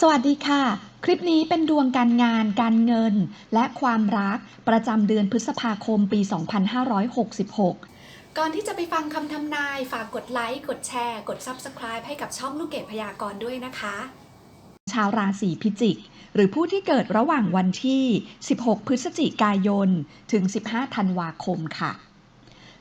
สวัสดีค่ะ คลิปนี้เป็นดวงการงาน การเงิน และความรักประจำเดือนพฤษภาคมปี 2566 ก่อนที่จะไปฟังคำทำนาย ฝากกดไลค์ กดแชร์ กด Subscribe ให้กับช่องลูกเกดพยากรณ์ด้วยนะคะ ชาวราศีพิจิก หรือผู้ที่เกิดระหว่างวันที่ 16 พฤศจิกายน ถึง 15 ธันวาคมค่ะ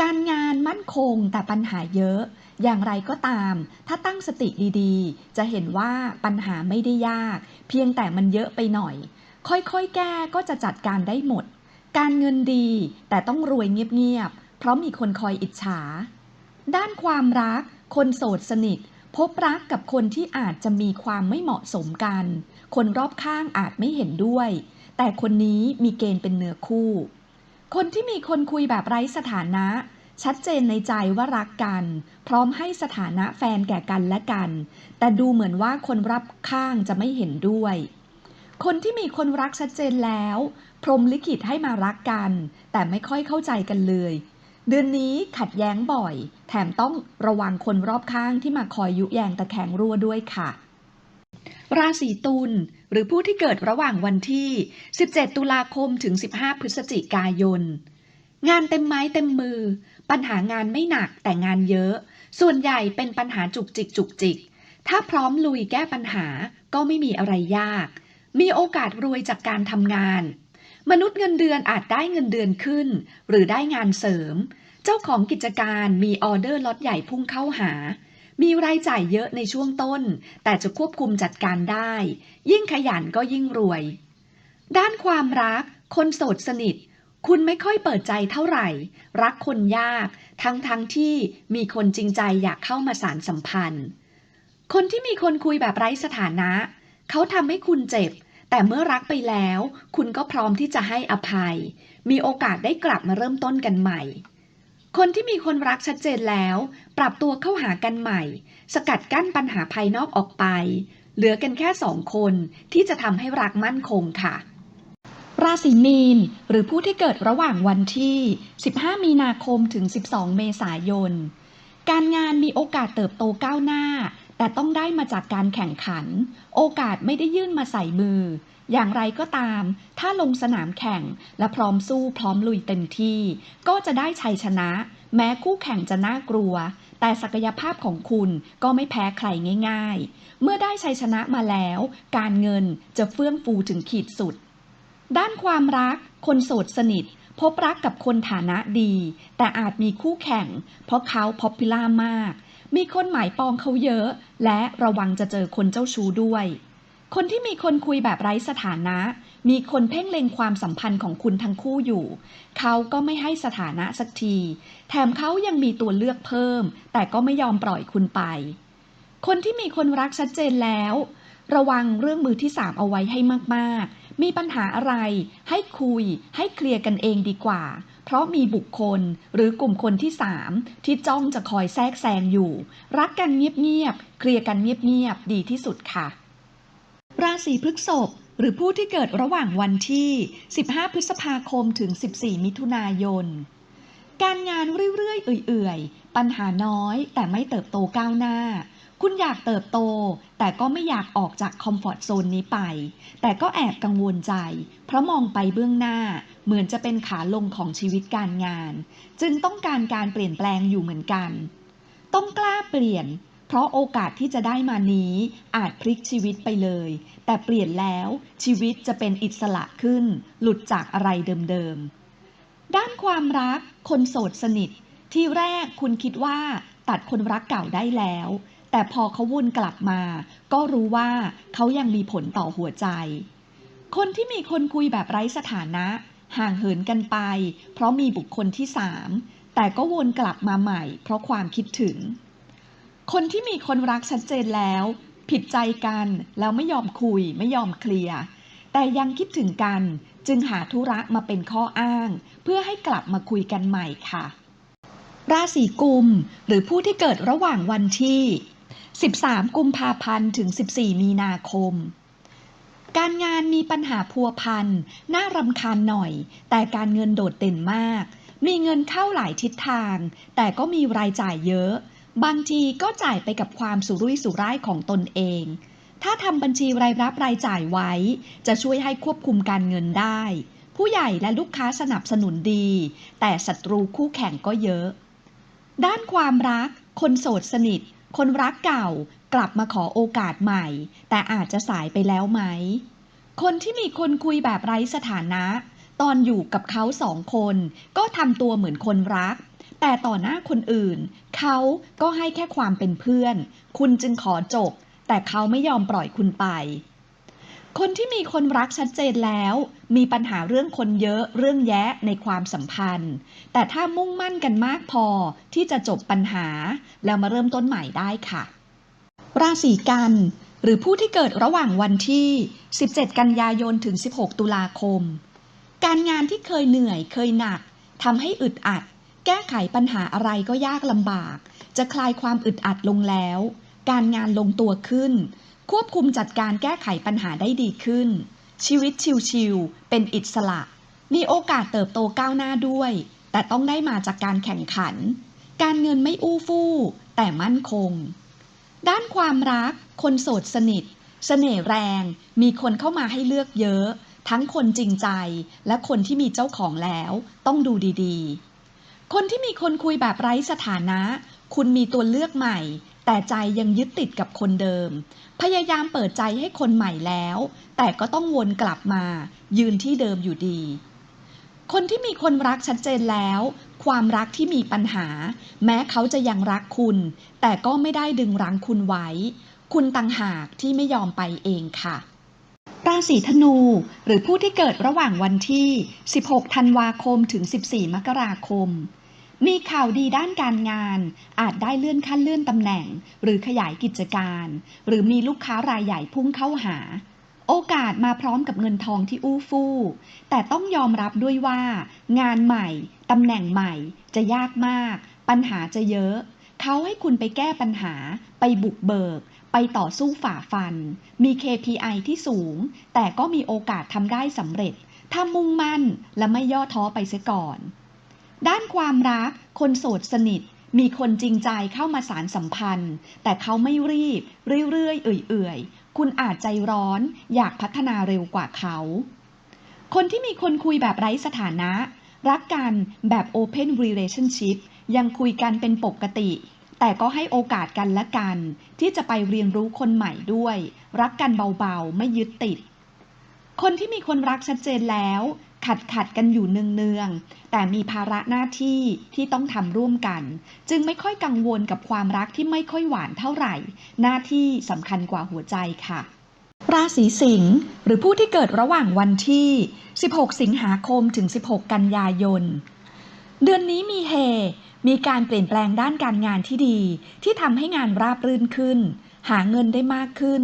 การงานมั่นคงแต่ปัญหาเยอะ อย่างไรก็ตาม ถ้าตั้งสติดีๆ จะเห็นว่าปัญหาไม่ได้ยาก เพียงแต่มันเยอะไปหน่อย ค่อยๆ แก้ก็จะจัดการได้หมด การเงินดีแต่ต้องรวยเงียบๆ เพราะมีคนคอยอิจฉา ด้านความรัก คนโสดสนิท พบรักกับคนที่อาจจะมีความไม่เหมาะสมกัน คนรอบข้างอาจไม่เห็นด้วย แต่คนนี้มีเกณฑ์เป็นเนื้อคู่ คนที่มีคนคุยแบบไร้สถานะ ชัดเจนในใจว่ารักกัน พร้อมให้สถานะแฟนแก่กันและกัน แต่ดูเหมือนว่าคนรับข้างจะไม่เห็นด้วย คนที่มีคนรักชัดเจนแล้ว พรมลิขิตให้มารักกัน แต่ไม่ค่อยเข้าใจกันเลย เดือนนี้ขัดแย้งบ่อย แถมต้องระวังคนรอบข้างที่มาคอยยุแยงตะแคงรั่วด้วยค่ะ ราศีตุลหรือผู้ที่เกิดระหว่างวันที่ 17 ตุลาคมถึง 15 พฤศจิกายน งานเต็มไม้เต็มมือ ปัญหางานไม่หนักแต่งานเยอะ ส่วนใหญ่เป็นปัญหาจุกจิกจุกจิก ถ้าพร้อมลุยแก้ปัญหาก็ไม่มีอะไรยาก มีโอกาสรวยจากการทำงาน มนุษย์เงินเดือนอาจได้เงินเดือนขึ้น หรือได้งานเสริม เจ้าของกิจการมีออเดอร์ล็อตใหญ่พุ่งเข้าหา มีรายจ่ายเยอะในช่วงต้น แต่จะควบคุมจัดการได้ ยิ่งขยันก็ยิ่งรวย ด้านความรัก คนโสดสนิท คุณไม่ค่อยเปิดใจเท่าไหร่ รักคนยาก ทั้งทั้งที่มีคนจริงใจอยากเข้ามาสารสัมพันธ์ คนที่มีคนคุยแบบไร้สถานะ เขาทำให้คุณเจ็บ แต่เมื่อรักไปแล้ว คุณก็พร้อมที่จะให้อภัย มีโอกาสได้กลับมาเริ่มต้นกันใหม่ คนที่มีคนรักชัดเจนแล้ว ปรับตัวเข้าหากันใหม่ สกัดกั้นปัญหาภายนอกออกไป เหลือกันแค่สองคนที่จะทำให้รักมั่นคงค่ะ ราศีมีน หรือผู้ที่เกิดระหว่างวันที่ 15 มีนาคมถึง 12 เมษายน การงานมีโอกาสเติบโตก้าวหน้า แต่ต้องได้มาจากการแข่งขัน โอกาสไม่ได้ยื่นมาใส่มือ อย่างไรก็ตาม ถ้าลงสนามแข่งและพร้อมสู้พร้อมลุยเต็มที่ ก็จะได้ชัยชนะ แม้คู่แข่งจะน่ากลัว แต่ศักยภาพของคุณก็ไม่แพ้ใครง่าย ๆ เมื่อได้ชัยชนะมาแล้ว การเงินจะเฟื่องฟูถึงขีดสุด ด้านความรัก คนโสดสนิท พบรักกับคนฐานะดี แต่อาจมีคู่แข่ง เพราะเขาพอปพิล่ามาก มีคนหมายปองเขาเยอะ และระวังจะเจอคนเจ้าชู้ด้วย คนที่มีคนคุยแบบไร้สถานะ มีคนเพ่งเล็งความสัมพันธ์ของคุณทั้งคู่อยู่ เขาก็ไม่ให้สถานะสักที แถมเขายังมีตัวเลือกเพิ่ม แต่ก็ไม่ยอมปล่อยคุณไป คนที่มีคนรักชัดเจนแล้ว ระวังเรื่องมือที่สามเอาไว้ให้มากๆ มีปัญหาอะไร ให้คุย ให้เคลียร์กันเองดีกว่า เพราะมีบุคคลหรือกลุ่มคนที่สามที่จ้องจะคอยแทรกแซงอยู่ รักกันเงียบๆ เคลียร์กันเงียบๆ ดีที่สุดค่ะ ราศีพฤษภหรือผู้ที่เกิดระหว่างวันที่ 15 พฤษภาคมถึง 14 มิถุนายน การงานเรื่อยๆ เอื่อยๆ ปัญหาน้อยแต่ไม่เติบโตก้าวหน้า คุณอยากเติบโต แต่ก็ไม่อยากออกจากคอมฟอร์ทโซนนี้ไป แต่ก็แอบกังวลใจ เพราะมองไปเบื้องหน้า เหมือนจะเป็นขาลงของชีวิตการงาน จึงต้องการการเปลี่ยนแปลงอยู่เหมือนกัน ต้องกล้าเปลี่ยน ราะโอกาสที่จะได้มานี้อาจพลิกชีวิตไปเลย แต่เปลี่ยนแล้วชีวิตจะเป็นอิสระขึ้น หลุดจากอะไรเดิมๆ ด้านความรักคนโสดสนิท ที่แรกคุณคิดว่าตัดคนรักเก่าได้แล้ว แต่พอเขาวนกลับมา ก็รู้ว่าเขายังมีผลต่อหัวใจ คนที่มีคนคุยแบบไร้สถานะ ห่างเหินกันไป เพราะมีบุคคลที่สามแต่ก็วนกลับมาใหม่ เพราะความคิดถึง คนที่มีคนรักชัดเจนแล้ว ผิดใจกันแล้วไม่ยอมคุยไม่ยอมเคลียร์แต่ยังคิดถึงกันจึงหาธุระมาเป็นข้ออ้าง เพื่อให้กลับมาคุยกันใหม่ค่ะ ราศีกุม หรือผู้ที่เกิดระหว่างวันที่ 13 กุมภาพันธ์ถึง 14 มีนาคม การงานมีปัญหาพัวพันน่ารำคาญหน่อย แต่การเงินโดดเด่นมาก มีเงินเข้าหลายทิศทาง แต่ก็มีรายจ่ายเยอะ บางทีก็จ่ายไปกับความสุรุ่ยสุร่ายของตนเอง ถ้าทำบัญชีรายรับรายจ่ายไว้ จะช่วยให้ควบคุมการเงินได้ ผู้ใหญ่และลูกค้าสนับสนุนดี แต่ศัตรูคู่แข่งก็เยอะ ด้านความรัก คนโสดสนิท คนรักเก่ากลับมาขอโอกาสใหม่ แต่อาจจะสายไปแล้วไหม คนที่มีคนคุยแบบไร้สถานะ ตอนอยู่กับเขาสองคน ก็ทำตัวเหมือนคนรัก แต่ต่อหน้าคนอื่น เขาก็ให้แค่ความเป็นเพื่อน คุณจึงขอจบ แต่เขาไม่ยอมปล่อยคุณไป คนที่มีคนรักชัดเจนแล้ว มีปัญหาเรื่องคนเยอะเรื่องแยะในความสัมพันธ์ แต่ถ้ามุ่งมั่นกันมากพอที่จะจบปัญหา แล้วมาเริ่มต้นใหม่ได้ค่ะ ราศีกันหรือผู้ที่เกิดระหว่างวันที่ 17 กันยายน ถึง 16 ตุลาคม การงานที่เคยเหนื่อยเคยหนักทำให้อึดอัด แก้ไขปัญหาอะไรก็ยากลำบาก จะคลายความอึดอัดลงแล้ว การงานลงตัวขึ้น ควบคุมจัดการแก้ไขปัญหาได้ดีขึ้น ชีวิตชิวๆเป็นอิสระ มีโอกาสเติบโตก้าวหน้าด้วย แต่ต้องได้มาจากการแข่งขัน การเงินไม่อู้ฟู่ แต่มั่นคง ด้านความรัก คนโสดสนิทเสน่ห์แรง มีคนเข้ามาให้เลือกเยอะ ทั้งคนจริงใจและคนที่มีเจ้าของแล้ว ต้องดูดีๆ คนที่มีคนคุยแบบไร้สถานะ คุณมีตัวเลือกใหม่ แต่ใจยังยึดติดกับคนเดิม พยายามเปิดใจให้คนใหม่แล้ว แต่ก็ต้องวนกลับมา ยืนที่เดิมอยู่ดี คนที่มีคนรักชัดเจนแล้ว ความรักที่มีปัญหา แม้เขาจะยังรักคุณ แต่ก็ไม่ได้ดึงรั้งคุณไว้ คุณต่างหากที่ไม่ยอมไปเองค่ะราศีธนู หรือผู้ที่เกิดระหว่างวันที่ 16 ธันวาคม ถึง 14 มกราคม มีข่าวดีด้านการงาน อาจได้เลื่อนขั้นเลื่อนตำแหน่ง หรือขยายกิจการ หรือมีลูกค้ารายใหญ่พุ่งเข้าหา โอกาสมาพร้อมกับเงินทองที่อู้ฟู่ แต่ต้องยอมรับด้วยว่า งานใหม่ตำแหน่งใหม่จะยากมาก ปัญหาจะเยอะ เขาให้คุณไปแก้ปัญหา ไปบุกเบิก ไปต่อสู้ฝ่าฟัน มี KPI ที่สูง แต่ก็มีโอกาสทำได้สำเร็จ ถ้ามุ่งมั่นและไม่ย่อท้อไปเสียก่อน ด้านความรัก คนโสดสนิท มีคนจริงใจเข้ามาสารสัมพันธ์ แต่เขาไม่รีบ เรื่อยๆ เอื่อยๆ คุณอาจใจร้อน อยากพัฒนาเร็วกว่าเขา คนที่มีคนคุยแบบไร้สถานะ รักกันแบบ Open Relationship ยังคุยกันเป็นปกติ แต่ก็ให้โอกาสกันและกัน ที่จะไปเรียนรู้คนใหม่ด้วย รักกันเบาๆ ไม่ยึดติดคนที่มีคนรักชัดเจนแล้ว ขัดขัดกันอยู่เนืองๆ แต่มีภาระหน้าที่ที่ต้องทำร่วมกัน จึงไม่ค่อยกังวลกับความรักที่ไม่ค่อยหวานเท่าไหร่ หน้าที่สำคัญกว่าหัวใจค่ะ ราศีสิงห์หรือผู้ที่เกิดระหว่างวันที่ 16 สิงหาคมถึง 16 กันยายน เดือนนี้มีเฮ มีการเปลี่ยนแปลงด้านการงานที่ดี ที่ทำให้งานราบรื่นขึ้น หาเงินได้มากขึ้น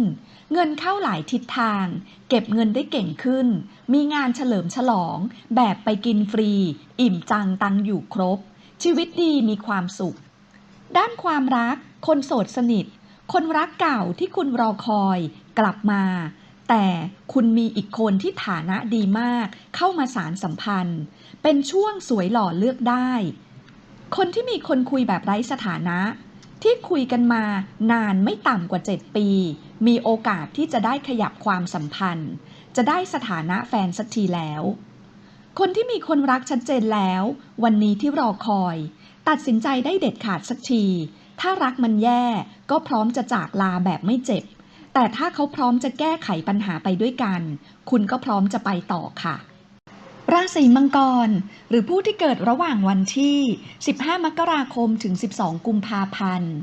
เงินเข้าหลายทิศทาง เก็บเงินได้เก่งขึ้น มีงานเฉลิมฉลอง แบบไปกินฟรี อิ่มจังตังอยู่ครบ ชีวิตดีมีความสุข ด้านความรัก คนโสดสนิท คนรักเก่าที่คุณรอคอยกลับมา แต่คุณมีอีกคนที่ฐานะดีมาก เข้ามาสารสัมพันธ์ เป็นช่วงสวยหล่อเลือกได้ คนที่มีคนคุยแบบไร้สถานะ ที่คุยกันมานานไม่ต่ำกว่า 7 ปี มีโอกาสที่จะได้ขยับความสัมพันธ์ จะได้สถานะแฟนสักทีแล้ว คนที่มีคนรักชัดเจนแล้ว วันนี้ที่รอคอย ตัดสินใจได้เด็ดขาดสักที ถ้ารักมันแย่ก็พร้อมจะจากลาแบบไม่เจ็บ แต่ถ้าเขาพร้อมจะแก้ไขปัญหาไปด้วยกัน คุณก็พร้อมจะไปต่อค่ะราศีมังกร หรือผู้ที่เกิดระหว่างวันที่ 15 มกราคมถึง 12 กุมภาพันธ์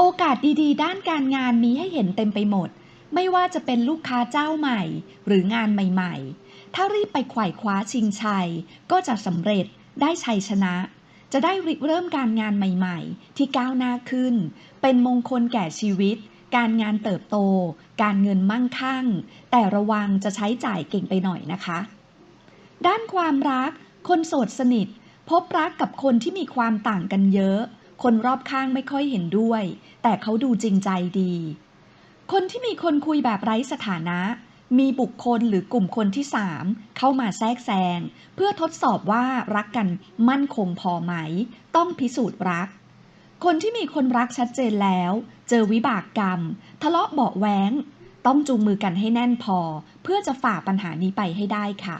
โอกาสดีๆ ด้านการงานมีให้เห็นเต็มไปหมด ไม่ว่าจะเป็นลูกค้าเจ้าใหม่ หรืองานใหม่ๆ ถ้ารีบไปไขว่คว้าชิงชัย ก็จะสำเร็จได้ชัยชนะ จะได้ริเริ่มการงานใหม่ๆ ที่ก้าวหน้าขึ้น เป็นมงคลแก่ชีวิต การงานเติบโต การเงินมั่งคั่ง แต่ระวังจะใช้จ่ายเก่งไปหน่อยนะคะ ด้านความรัก คนโสดสนิท พบรักกับคนที่มีความต่างกันเยอะ คนรอบข้างไม่ค่อยเห็นด้วย แต่เขาดูจริงใจดี คนที่มีคนคุยแบบไร้สถานะ มีบุคคลหรือกลุ่มคนที่สามเข้ามาแทรกแซงเพื่อทดสอบว่ารักกันมั่นคงพอไหม ต้องพิสูจน์รัก คนที่มีคนรักชัดเจนแล้ว เจอวิบากกรรม ทะเลาะเบาะแว้งต้องจูงมือกันให้แน่นพอ เพื่อจะฝ่าปัญหานี้ไปให้ได้ค่ะ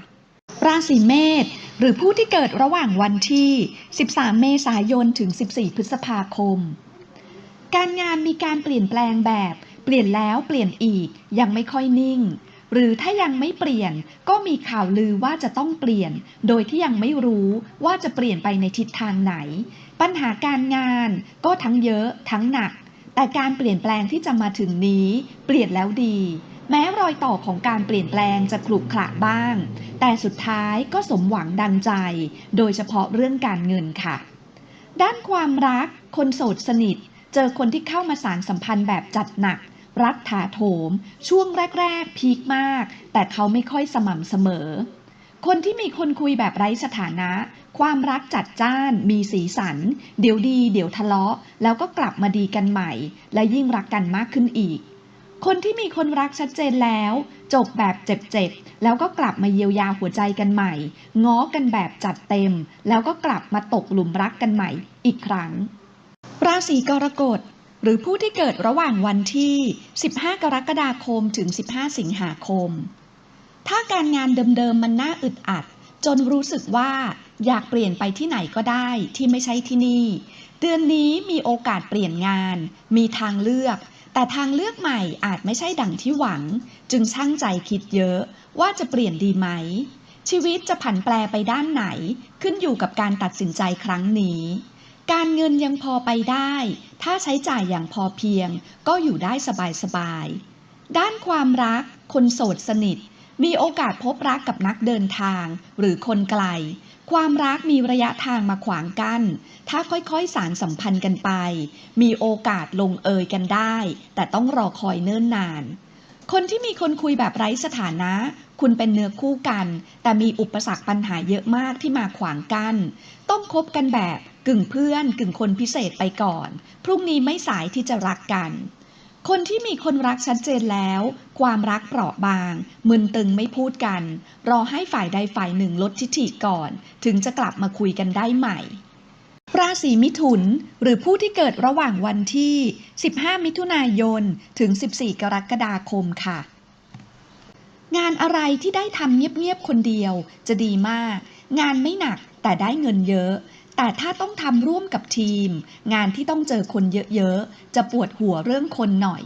ราศีเมษหรือผู้ที่เกิดระหว่างวันที่ 13 เมษายน ถึง 14 พฤษภาคม การงานมีการเปลี่ยนแปลงแบบ เปลี่ยนแล้วเปลี่ยนอีก ยังไม่ค่อยนิ่ง หรือถ้ายังไม่เปลี่ยน ก็มีข่าวลือว่าจะต้องเปลี่ยน โดยที่ยังไม่รู้ว่าจะเปลี่ยนไปในทิศทางไหน ปัญหาการงานก็ทั้งเยอะทั้งหนัก แต่การเปลี่ยนแปลงที่จะมาถึงนี้ เปลี่ยนแล้วดี แม้รอยต่อของการเปลี่ยนแปลงจะขรุขระบ้าง แต่สุดท้ายก็สมหวังดังใจ โดยเฉพาะเรื่องการเงินค่ะ ด้านความรัก คนโสดสนิท เจอคนที่เข้ามาสารสัมพันธ์แบบจัดหนัก รักถาโถม ช่วงแรก ๆ พีคมาก แต่เขาไม่ค่อยสม่ำเสมอ คนที่มีคนคุยแบบไร้สถานะ ความรักจัดจ้าน มีสีสัน เดี๋ยวดี เดี๋ยวทะเลาะ แล้วก็กลับมาดีกันใหม่ และยิ่งรักกันมากขึ้นอีก คนที่มีคนรักชัดเจนแล้ว จบแบบเจ็บๆ แล้วก็กลับมาเยียวยาหัวใจกันใหม่ ง้อกันแบบจัดเต็ม แล้วก็กลับมาตกหลุมรักกันใหม่อีกครั้ง ราศีกรกฎหรือผู้ที่เกิดระหว่างวันที่ 15 กรกฎาคมถึง 15 สิงหาคม ถ้าการงานเดิมๆ มันน่าอึดอัด จนรู้สึกว่าอยากเปลี่ยนไปที่ไหนก็ได้ที่ไม่ใช่ที่นี่ เดือนนี้มีโอกาสเปลี่ยนงาน มีทางเลือก แต่ทางเลือกใหม่อาจไม่ใช่ดังที่หวัง จึงช่างใจคิดเยอะว่าจะเปลี่ยนดีไหม ชีวิตจะผันแปรไปด้านไหน ขึ้นอยู่กับการตัดสินใจครั้งนี้ การเงินยังพอไปได้ ถ้าใช้จ่ายอย่างพอเพียง ก็อยู่ได้สบายๆด้านความรัก คนโสดสนิท มีโอกาสพบรักกับนักเดินทาง หรือคนไกล ความรักมีระยะทางมาขวางกัน้น ถ้าค่อยๆ สารสัมพันธ์กันไป มีโอกาสลงเอยกันได้ แต่ต้องรอคอยเนิ่นนาน คนที่มีคนคุยแบบไร้สถานะ คุณเป็นเนื้อคู่กัน แต่มีอุปสรรคปัญหาเยอะมากที่มาขวางกัน้น ต้องคบกันแบบกึ่งเพื่อน กึ่งคนพิเศษไปก่อน พรุ่งนี้ไม่สายที่จะรักกัน คนที่มีคนรักชัดเจนแล้ว ความรักเปราะบาง มึนตึงไม่พูดกัน รอให้ฝ่ายใดฝ่ายหนึ่งลดทิฐิก่อน ถึงจะกลับมาคุยกันได้ใหม่ ราศีมิถุน หรือผู้ที่เกิดระหว่างวันที่ 15 มิถุนายน ถึง 14 กรกฎาคมค่ะ งานอะไรที่ได้ทำเงียบๆคนเดียวจะดีมาก งานไม่หนักแต่ได้เงินเยอะ แต่ถ้าต้องทำร่วมกับทีม งานที่ต้องเจอคนเยอะๆ จะปวดหัวเรื่องคนหน่อย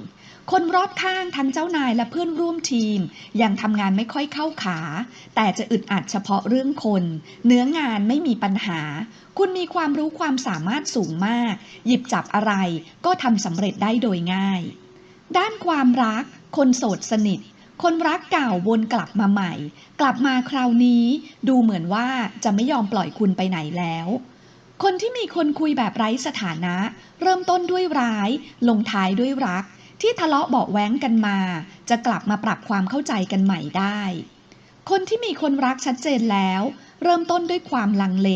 คนรอบข้างทั้งเจ้านายและเพื่อนร่วมทีม ยังทำงานไม่ค่อยเข้าขา แต่จะอึดอัดเฉพาะเรื่องคน เนื้องานไม่มีปัญหา คุณมีความรู้ความสามารถสูงมาก หยิบจับอะไรก็ทำสำเร็จได้โดยง่าย ด้านความรัก คนโสดสนิทคนรักเก่าวนกลับมาใหม่ กลับมาคราวนี้ ดูเหมือนว่าจะไม่ยอมปล่อยคุณไปไหนแล้ว คนที่มีคนคุยแบบไร้สถานะ เริ่มต้นด้วยร้าย ลงท้ายด้วยรัก ที่ทะเลาะเบาแว้งกันมา จะกลับมาปรับความเข้าใจกันใหม่ได้ คนที่มีคนรักชัดเจนแล้ว เริ่มต้นด้วยความลังเล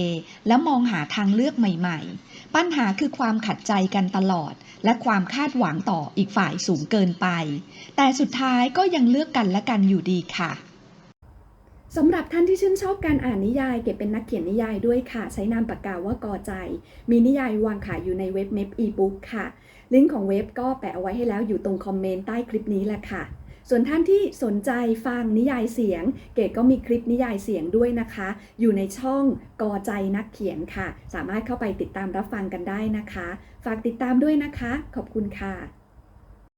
และมองหาทางเลือกใหม่ๆ ปัญหาคือความขัดใจกันตลอด และความคาดหวังต่ออีกฝ่ายสูงเกินไป แต่สุดท้ายก็ยังเลือกกันและกันอยู่ดีค่ะ สำหรับท่านที่ชื่นชอบการอ่านนิยาย เก็บเป็นนักเขียนนิยายด้วยค่ะ ใช้นามปากกาว่ากอใจ มีนิยายวางขายอยู่ในเว็บเมพอีบุ๊กค่ะ ลิงก์ของเว็บก็แปะเอาไว้ให้แล้วอยู่ตรงคอมเมนต์ใต้คลิปนี้แหละค่ะ ส่วนท่านที่สนใจฟังนิยายเสียง เกดก็มีคลิปนิยายเสียงด้วยนะคะ อยู่ในช่องกอใจนักเขียนค่ะ สามารถเข้าไปติดตามรับฟังกันได้นะคะ ฝากติดตามด้วยนะคะ ขอบคุณค่ะ